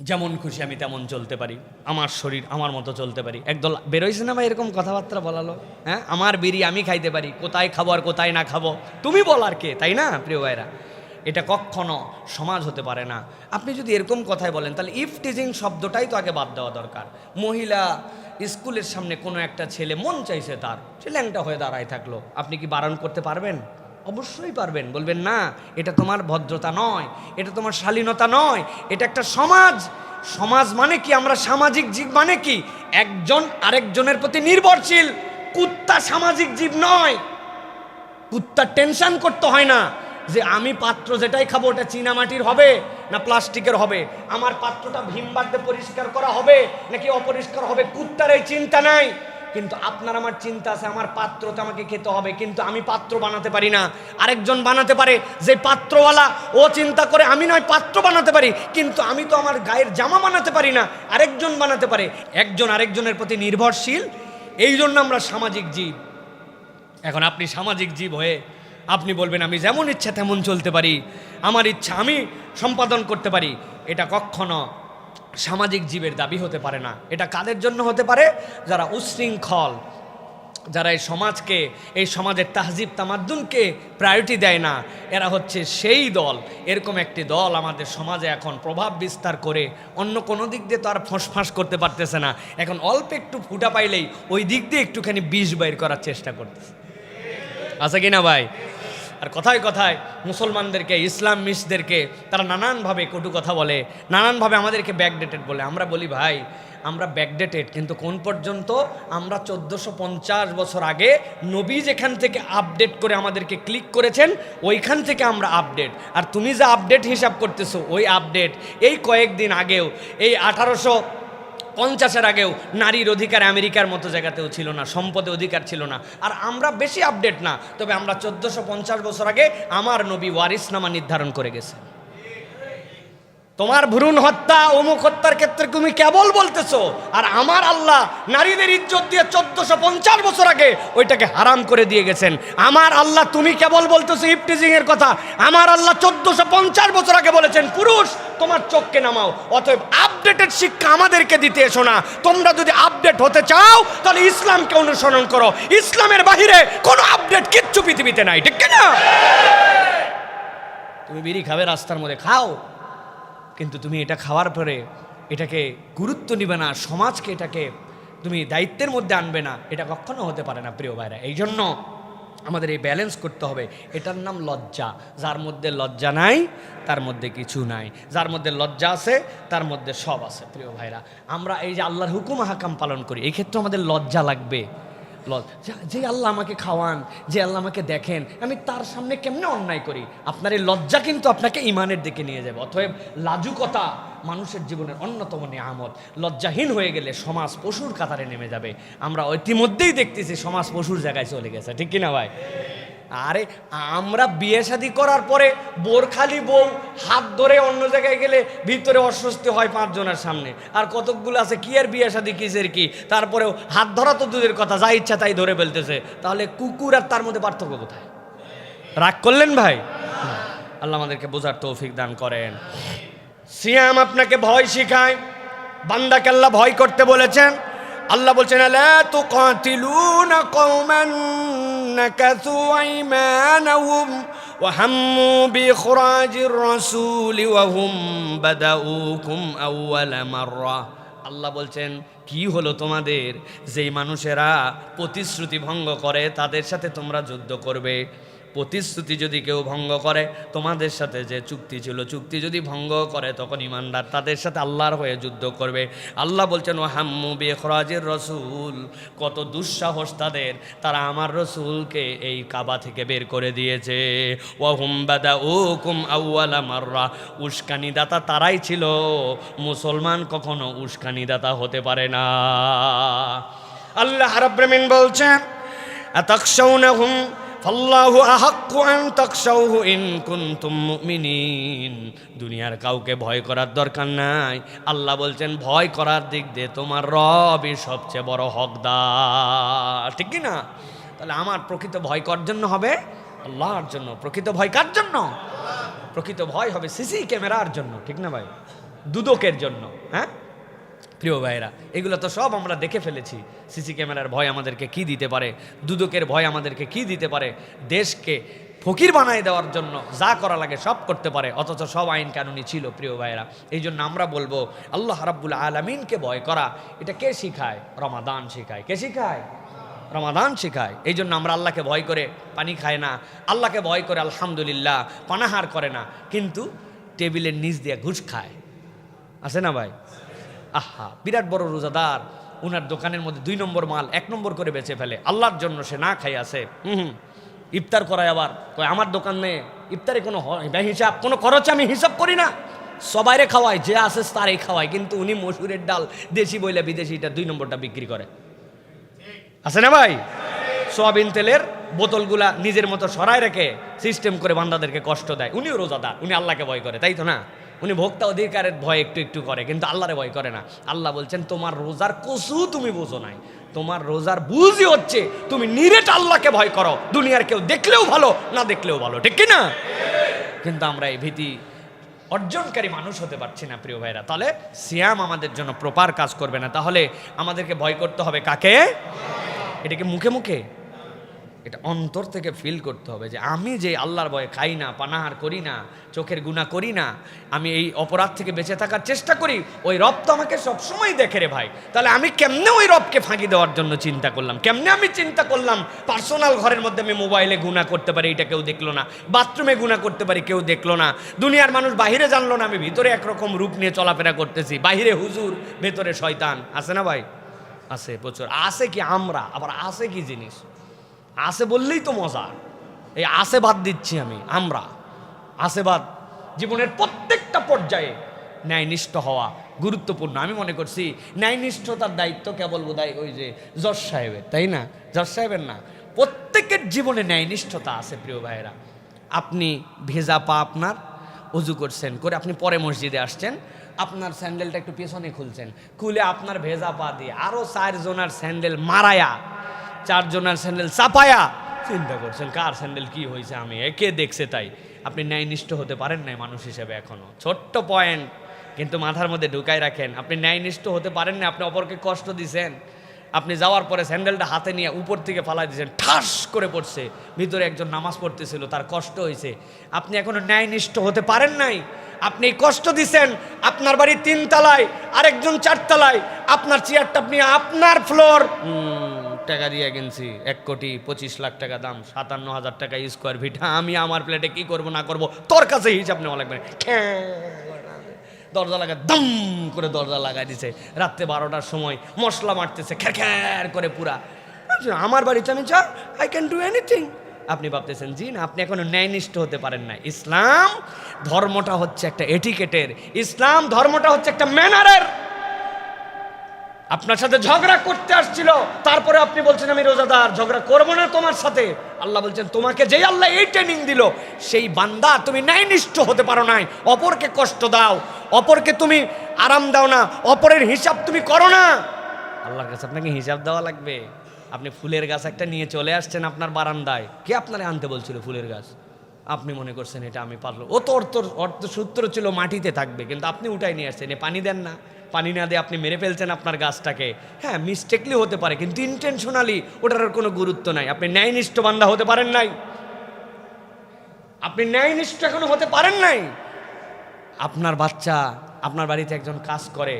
যেমন খুশি আমি তেমন চলতে পারি। আমার শরীর আমার মতো চলতে পারি। একদল বেরোইছে না ভাই এরকম কথাবার্তা বলালো? হ্যাঁ? আমার বিড়ি আমি খাইতে পারি। কোথায় খাব আর কোথায় না খাব? তুমি বলার কে, তাই না, প্রিয় ভাইরা এটা কখনো সমাজ হতে পারে না। আপনি যদি এরকম কথাই বলেন, তাহলে ইফ টিজিং শব্দটাই তো আগে বাদ দেওয়া দরকার। মহিলা স্কুলের সামনে কোনো একটা ছেলে মন চাইছে তার। সে ল্যাংটা হয়ে দাঁড়ায় থাকল। আপনি কি বারণ করতে পারবেন? অবশ্যই পারবেন। বলবেন, না, এটা তোমার ভদ্রতা নয়, এটা তোমার শালীনতা নয়, এটা একটা সমাজ। সমাজ মানে কি? আমরা সামাজিক জীব মানে কি? একজন আরেকজনের প্রতি নির্ভরশীল। কুত্তা সামাজিক জীব নয়। কুত্তা টেনশন করতে হয় না যে আমি পাত্র যেটাই খাব, ওটা চীনামাটির হবে না প্লাস্টিকের হবে? আমার পাত্রটা ভীমবাদে পরিষ্কার করা হবে নাকি অপরিষ্কার হবে? কুত্তার এই চিন্তা নাই। কিন্তু আপনার আমার চিন্তা আছে, আমার পাত্র তো আমাকে খেতে হবে, কিন্তু আমি পাত্র বানাতে পারি না। আরেকজন বানাতে পারে, যে পাত্রওয়ালা, ও চিন্তা করে, আমি নয়, পাত্র বানাতে পারি, কিন্তু আমি তো আমার গায়ের জামা বানাতে পারি না। আরেকজন বানাতে পারে, একজন আরেকজনের প্রতি নির্ভরশীল এই জন্য আমরা সামাজিক জীব। এখন আপনি সামাজিক জীব হয়ে, আপনি বলবেন, আমি যেমন ইচ্ছা তেমন চলতে পারি। আমার ইচ্ছা আমি সম্পাদন করতে পারি। এটা কখনো সামাজিক জীবের দাবি হতে পারে না। এটা কাদের জন্য হতে পারে? যারা উশৃঙ্খল, যারা এই সমাজকে, এই সমাজের তাহজিব তামাদ্দুনকে প্রায়োরিটি দেয় না, এরা হচ্ছে সেই দল। এরকম একটি দল আমাদের সমাজে এখন প্রভাব বিস্তার করে অন্য কোনো দিক দিয়ে তো আর ফোঁসফাঁস করতে পারতেছে না। এখন অল্প একটু ফুটা পাইলেই ওই দিক দিয়ে একটুখানি বিষ বাইর করার চেষ্টা করতেছে। আছে কি না ভাই? আর কথায় কথায় মুসলমানদেরকে, ইসলাম মিসদেরকে তারা নানানভাবে কটু কথা বলে, নানানভাবে আমাদেরকে ব্যাকডেটেড বলে। আমরা বলি, ভাই, আমরা ব্যাকডেটেড কিন্তু কোন পর্যন্ত আমরা চোদ্দোশো পঞ্চাশ বছর আগে নবী যেখান থেকে আপডেট করে আমাদেরকে ক্লিক করেছেন, ওইখান থেকে আমরা আপডেট আর তুমি যে আপডেট হিসাব করতেছো, ওই আপডেট এই কয়েকদিন আগেও, এই আঠারোশো পঞ্চাশের আগেও নারীর অধিকার আমেরিকার মতো জায়গাতেও ছিল না, সম্পদে অধিকার ছিল না। আর আমরা বেশি আপডেট না, তবে আমরা চোদ্দোশো বছর আগে আমার নবী ওয়ারিস নামা নির্ধারণ করে গেছে তোমার ভ্রূণ হত্যা অমুক হত্যার ক্ষেত্রে তুমি কেবল বলতেছো, আর আমার আল্লাহ নারীদের ইজ্জত দিয়ে চোদ্দশো পঞ্চাশ বছর আগে ওইটাকে হারাম করে দিয়ে গেছেন। আমার আল্লাহ তুমি কেবল বলতেছো ইফটিজিং এর কথা, আমার আল্লাহ চোদ্দশো পঞ্চাশ বছর আগে বলেছেন, পুরুষ, তোমার চোখকে নামাও, অতএব আপডেটেড শিক্ষা আমাদেরকে দিতে এসো না। তোমরা যদি আপডেট হতে চাও, তাহলে ইসলামকে অনুসরণ করো। ইসলামের বাহিরে কোনো আপডেট কিচ্ছু পৃথিবীতে নাই, ঠিক না তুমি বিড়ি খাবে রাস্তার মধ্যে খাও। কিন্তু তুমি এটা খাওয়ার পরে এটাকে গুরুত্ব নিবে না, সমাজকে এটাকে তুমি দায়িত্বের মধ্যে আনবে না, এটা কখনো হতে পারে না প্রিয় ভাইরা। এই জন্য আমাদের এই ব্যালেন্স করতে হবে। এটার নাম লজ্জা। যার মধ্যে লজ্জা নাই, তার মধ্যে কিছু নাই। যার মধ্যে লজ্জা আছে, তার মধ্যে সব আছে প্রিয় ভাইরা। আমরা এই যে আল্লাহর হুকুম হাকাম পালন করি এই ক্ষেত্রে আমাদের লজ্জা লাগবে। লজ- যে- আল্লাহ আমাকে খাওয়ান যে আল্লাহ আমাকে দেখেন, আমি তার সামনে কেমনে অন্যায় করি? আপনার এই লজ্জা কিন্তু আপনাকে ইমানের দিকে নিয়ে যাবে। অতএব লাজুকতা মানুষের জীবনের অন্যতম নিয়ামত। লজ্জাহীন হয়ে গেলে সমাজ পশুর কাতারে নেমে যাবে। আমরা ইতিমধ্যেই দেখতেছি সমাজ পশুর জায়গায় চলে গেছে। ঠিক কিনা ভাই? আরে আমরা বিয়ে শাদি করার পরে বোরখালি বউ হাত ধরে অন্য জায়গায় গেলে ভিতরে অস্বস্তি হয় পাঁচজনের সামনে। আর কতকগুলো আছে, কি আর বিয়ে শাদী, কিসের কি? তারপরেও হাত ধরা তো দুধের কথা, যা ইচ্ছা তাই ধরে ফেলতেছে। তাহলে কুকুর আর তার মধ্যে পার্থক্য কোথায়? রাগ করলেন ভাই? আল্লাহ আমাদেরকে বোঝার তৌফিক দান করেন। সিয়াম আপনাকে ভয় শিখায়, বান্দাকে আল্লাহ ভয় করতে বলেছেন। আল্লাহ বলছেন তুকাতিলুনা কওমান নাকাসু আইমানাহুম ওয়া হাম্মু বিখরাজির রাসূলি ওয়া হুম বাদাউকুম আউওয়ালা মাররা। আল্লাহ বলছেন, কি হলো তোমাদের? যেই মানুষেরা প্রতিশ্রুতি ভঙ্গ করে, তাদের সাথে তোমরা যুদ্ধ করবে। প্রতিশ্রুতি যদি কেউ ভঙ্গ করে, তোমাদের সাথে যে চুক্তি ছিল, চুক্তি যদি ভঙ্গ করে, তখন ইমানদার তাদের সাথে আল্লাহর হয়ে যুদ্ধ করবে। আল্লাহ বলছেন ও হাম্মু বেখরাজের রসুল। কত দুঃসাহস তাদের। তারা আমার রসুলকে এই কাবা থেকে বের করে দিয়েছে। ও হুমবাদা ও কুম আউয়ালা মাররা। উস্কানিদাতা তারাই ছিল। মুসলমান কখনো উস্কানিদাতা হতে পারে না। আল্লাহ রাব্রামিন বলছেন আতাকশাউনাহুম দুনিয়ার কাউকে ভয় করার দরকার নাই। আল্লাহ বলছেন, ভয় করার দিক দিয়ে তোমার রবই সবচেয়ে বড় হকদার। ঠিক না তাহলে আমার প্রকৃত ভয় কর জন্য হবে? আল্লাহর জন্য। প্রকৃত ভয় কার জন্য? প্রকৃত ভয় হবে সিসি ক্যামেরার জন্য। ঠিক না ভাই? দুদকের জন্য। হ্যাঁ? প্রিয় ভাইরা এগুলো তো সব আমরা দেখে ফেলেছি। সিসি ক্যামেরার ভয় আমাদেরকে কি দিতে পারে? দুদকের ভয় আমাদেরকে কি দিতে পারে? দেশকে ফকির বানায় দেওয়ার জন্য যা করা লাগে সব করতে পারে। অথচ সব আইন কানুনি ছিল, প্রিয় ভাইরা এই জন্য আমরা বলব, আল্লাহ রাব্বুল আলমিনকে ভয় করা, এটা কে শিখায়? রমাদান শিখায়। কে শিখায়? রমাদান শেখায়। এই জন্য আমরা আল্লাহকে ভয় করে পানি খায় না। আল্লাহকে ভয় করে আলহামদুলিল্লাহ পানাহার করে না। কিন্তু টেবিলের নিচ দিয়ে ঘুষ খায়। আছে না ভাই? আহা, বিরাট বড় রোজাদার। উনার দোকানের মধ্যে দুই নম্বর মাল, এক নম্বর করে বেচে ফেলে। আল্লাহর জন্য সে না খাই আছে। হুম ইফতার করায় আবার। কয়, আমার দোকানে ইফতারে কোনো হিসাব, কোনো খরচ আমি হিসাব করি না। সবাইরে খাওয়ায়, যে আসে তারই খাওয়ায়। কিন্তু উনি মসুরের ডাল, দেশি বইলে বিদেশিটা দুই নম্বরটা বিক্রি করে। আছে না ভাই? সোয়াবিন তেলের বোতলগুলা নিজের মতো সরায় রেখে সিস্টেম করে বান্দাদেরকে কষ্ট দেয়। উনিও রোজাদার, উনি আল্লাহকে ভয় করে, তাই তো না? উনি ভোক্তা অধিকারের ভয় একটু একটু করে, কিন্তু আল্লাহরে ভয় করে না। আল্লাহ বলছেন, তোমার রোজার কসু তুমি বোঝো নাই। তোমার রোজার বুঝই হচ্ছে, তুমি নিরেট আল্লাহকে ভয় করো। দুনিয়ার কেউ দেখলেও ভালো, না দেখলেও ভালো। ঠিক না? কিন্তু আমরা এই ভীতি অর্জনকারী মানুষ হতে পারছি না, প্রিয় ভাইরা তাহলে সিয়াম আমাদের জন্য প্রপার কাজ করবে না। তাহলে আমাদেরকে ভয় করতে হবে কাকে? এটাকে মুখে মুখে এটা অন্তর থেকে ফিল করতে হবে যে আমি যে আল্লাহর ভয়ে খাই না, পানাহার করি না, চোখের গুণা করি না, আমি এই অপরাধ থেকে বেঁচে থাকার চেষ্টা করি, ওই রব তো আমাকে সবসময় দেখে রে ভাই। তাহলে আমি কেমনে ওই রবকে ফাঁকি দেওয়ার জন্য চিন্তা করলাম? কেমনে আমি চিন্তা করলাম পার্সোনাল ঘরের মধ্যে আমি মোবাইলে গুণা করতে পারি, এটা কেউ দেখল না। বাথরুমে গুণা করতে পারি, কেউ দেখল না। দুনিয়ার মানুষ বাহিরে জানলো না, আমি ভিতরে একরকম রূপ নিয়ে চলাফেরা করতেছি। বাহিরে হুজুর, ভেতরে শয়তান। আছে না ভাই? আছে প্রচুর। আছে কি আমরা, আবার আছে কি জিনিস? আছে বললেই তো মজা। এই আসে বাদ দিচ্ছি আমি, আমরা। আসে বাদ জীবনের প্রত্যেকটা পর্যায়ে ন্যায়নিষ্ঠ হওয়া গুরুত্বপূর্ণ। আমি মনে করছি ন্যায়নিষ্ঠতার দায়িত্ব কেবল বোধহয় ওই যে জজ সাহেবের, তাই না? জজ সাহেবের না। প্রত্যেকের জীবনে ন্যায়নিষ্ঠতা আছে, প্রিয় ভাইয়েরা। আপনি ভেজা পা আপনার অজু করছেন, করে আপনি পরে মসজিদে আসছেন, আপনার স্যান্ডেলটা একটু পেছনে খুলছেন। খুলে আপনার ভেজা পা দিয়ে আরও চারজনার স্যান্ডেল মারায়া চারজনের স্যান্ডেল চাপায়া। চিন্তা করছেন, কার স্যান্ডেল কি হয়েছে আমি? একে দেখছে তাই। আপনি ন্যায়নিষ্ঠ হতে পারেন নাই মানুষ হিসেবে এখনও। ছোট্ট পয়েন্ট কিন্তু মাথার মধ্যে ঢুকাই রাখেন। আপনি ন্যায়নিষ্ঠ হতে পারেন না আপনি অপরকে কষ্ট দিছেন। আপনি যাওয়ার পরে স্যান্ডেলটা হাতে নিয়ে উপর থেকে ফালাই দিয়েছেন, ঠাস করে পড়ছে। ভিতরে একজন নামাজ পড়তেছিল, তার কষ্ট হয়েছে। আপনি এখনও ন্যায়নিষ্ঠ হতে পারেন নাই। আপনি কষ্ট দিছেন আপনার বাড়ি তিন তলায় আরেকজন চারতলায়। আপনার চেয়ারটা আপনি আপনার ফ্লোর টাকা দিয়ে কিনছি এক কোটি পঁচিশ লাখ টাকা দাম সাতান্ন হাজার টাকা স্কোয়ার ফিট আমি আমার প্লেটে কি করব না করব তোর কাছে হিসাব নেওয়া লাগবে। দরজা লাগা দম করে দরজা লাগাই দিছে। রাত্রে বারোটার সময় মশলা মারতেছে খ্যার খ্যার করে পুরা। আচ্ছা, আমার বাড়িতে আমি যা আই ক্যান ডু এনিথিং আপনি ভাবতেছেন জি না আপনি এখনও ন্যায়নিষ্ঠ হতে পারেন না ইসলাম ধর্মটা হচ্ছে একটা এটিকেটের। ইসলাম ধর্মটা হচ্ছে একটা ম্যানারের। আপনার সাথে ঝগড়া করতে আসছিল, তারপরে আপনি বলছেন, আমি রোজাদার, ঝগড়া করব না তোমার সাথে। আল্লাহ বলছেন, তোমাকে যেই আল্লাহ এই ট্রেনিং দিল, সেই বান্দা তুমি ন্যায়নিষ্ঠ হতে পারো নাই। অপরকে কষ্ট দাও, অপরকে তুমি আরাম দাও না, অপরের হিসাব তুমি করো না। আল্লাহর কাছে আপনাকে হিসাব দেওয়া লাগবে। আপনি ফুলের গাছ একটা নিয়ে চলে আসছেন আপনার বারান্দায়। কে আপনারে আনতে বলছিল ফুলের গাছ? আপনি মনে করছেন, এটা আমি পারল। ও তো অর্থ অর্থ সূত্র ছিল, মাটিতে থাকবে, কিন্তু আপনি উঠাই নিয়ে আসছেন, এ পানি দেন না। পানি না দিয়ে আপনি মেরে ফেলছেন আপনার গাছটাকে। হ্যাঁ মিস্টেকলি হতে পারে, কিন্তু ইন্টেনশনালি ওটার আর কোনো গুরুত্ব নাই। আপনি ন্যায়নিষ্ঠ বান্দা হতে পারেন নাই। আপনি ন্যায়নিষ্ঠ এখনও হতে পারেন নাই। আপনার বাচ্চা আপনার বাড়িতে একজন কাজ করে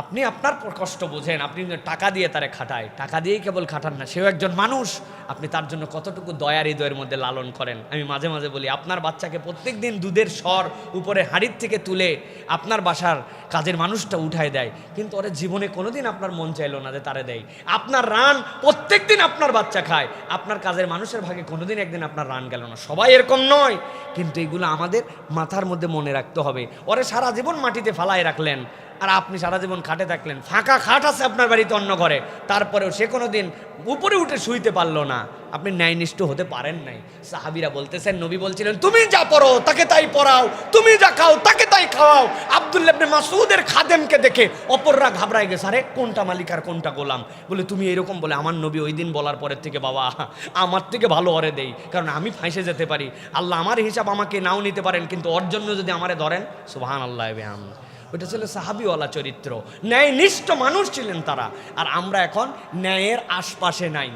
আপনি আপনার কষ্ট বোঝেন, আপনি টাকা দিয়ে তারে খাটায়, টাকা দিয়েই কেবল খাটান না, সেও একজন মানুষ, আপনি তার জন্য কতটুকু দয়ার হৃদয়ের মধ্যে লালন করেন? আমি মাঝে মাঝে বলি, আপনার বাচ্চাকে প্রত্যেক দিন দুধের স্বর উপরে হাড়ির থেকে তুলে আপনার বাসার কাজের মানুষটা উঠায় দেয়, কিন্তু ওরা জীবনে কোনোদিন আপনার মন চাইলো না যে তারে দেয়। আপনার রান প্রত্যেক দিন আপনার বাচ্চা খায়, আপনার কাজের মানুষের ভাগে কোনোদিন একদিন আপনার রান গেল না। সবাই এরকম নয়, কিন্তু এগুলো আমাদের মাথার মধ্যে মনে রাখতে হবে। ওরে সারা জীবন মাটিতে ফালায় রাখলেন আর আপনি সারা জীবন খাটে থাকলেন। ফাঁকা খাট আছে আপনার বাড়িতে অন্য ঘরে। তারপরেও সে কোনো দিন উপরে উঠে শুইতে পারল না। আপনি ন্যায়নিষ্ঠ হতে পারেন নাই। সাহাবিরা বলতেছেন, নবী বলছিলেন, তুমি যা পড়ো, তাকে তাই পড়াও। তুমি যা খাও, তাকে তাই খাওয়াও। আব্দুল্লাহ ইবনে মাসুদের খাদেমকে দেখে অপররা ঘাবড়ায় গেছে, আরে, কোনটা মালিক আর কোনটা গোলাম? বলে, তুমি এরকম বলে, আমার নবী ওই দিন বলার পরের থেকে বাবা, আমার থেকে ভালো অরে দেই। কারণ আমি ফাঁসে যেতে পারি। আল্লাহ আমার হিসাব আমাকে নাও নিতে পারেন, কিন্তু ওর জন্য যদি আমারে ধরেন সুবহান আল্লাহ ওটা ছিল সাহাবিওয়ালা চরিত্র। ন্যায়নিষ্ঠ মানুষ ছিলেন তারা। আর আমরা এখন ন্যায়ের আশপাশে নাই।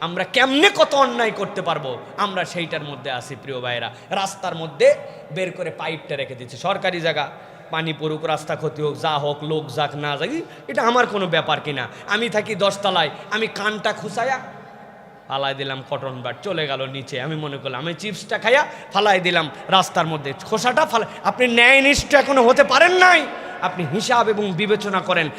আমরা কেমনে কত অন্যায় করতে পারব? আমরা সেইটার মধ্যে আছি, প্রিয় ভাইয়েরা। রাস্তার মধ্যে বের করে পাইপটা রেখে দিচ্ছে। সরকারি জায়গা। পানি পড়ুক, রাস্তা ক্ষতি হোক, যা হোক, লোক যাক, না যাক, এটা আমার কোনো ব্যাপার কিনা। আমি থাকি দশতলায়। আমি কানটা খুসায়া ফালাই দিলাম, কটন বাট চলে গেল নিচে। আমি মনে করলাম, আমি চিপসটা খাইয়া ফালাই দিলাম রাস্তার মধ্যে। খোসাটা ফালাই আপনি ন্যায়নিষ্ঠ এখনও হতে পারেন নাই? আপনি হিসাব এবং বিবেচনা করেন।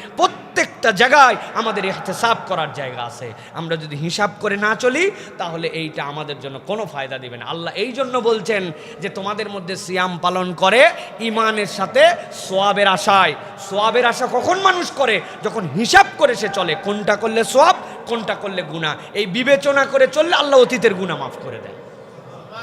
প্রত্যেকটা জায়গায় আমাদের সাফ করার জায়গা আছে। আমরা যদি হিসাব করে না চলি, তাহলে এইটা আমাদের জন্য কোনো ফায়দা দিবে না। আল্লাহ এই জন্য বলছেন যে, তোমাদের মধ্যে সিয়াম পালন করে ইমানের সাথে সোয়াবের আশায়। সোয়াবের আশা কখন মানুষ করে? যখন হিসাব করে সে চলে। কোনটা করলে সোয়াব, কোনটা করলে গুণা এই বিবেচনা করে চললে আল্লাহ অতীতের গুণা মাফ করে দেয়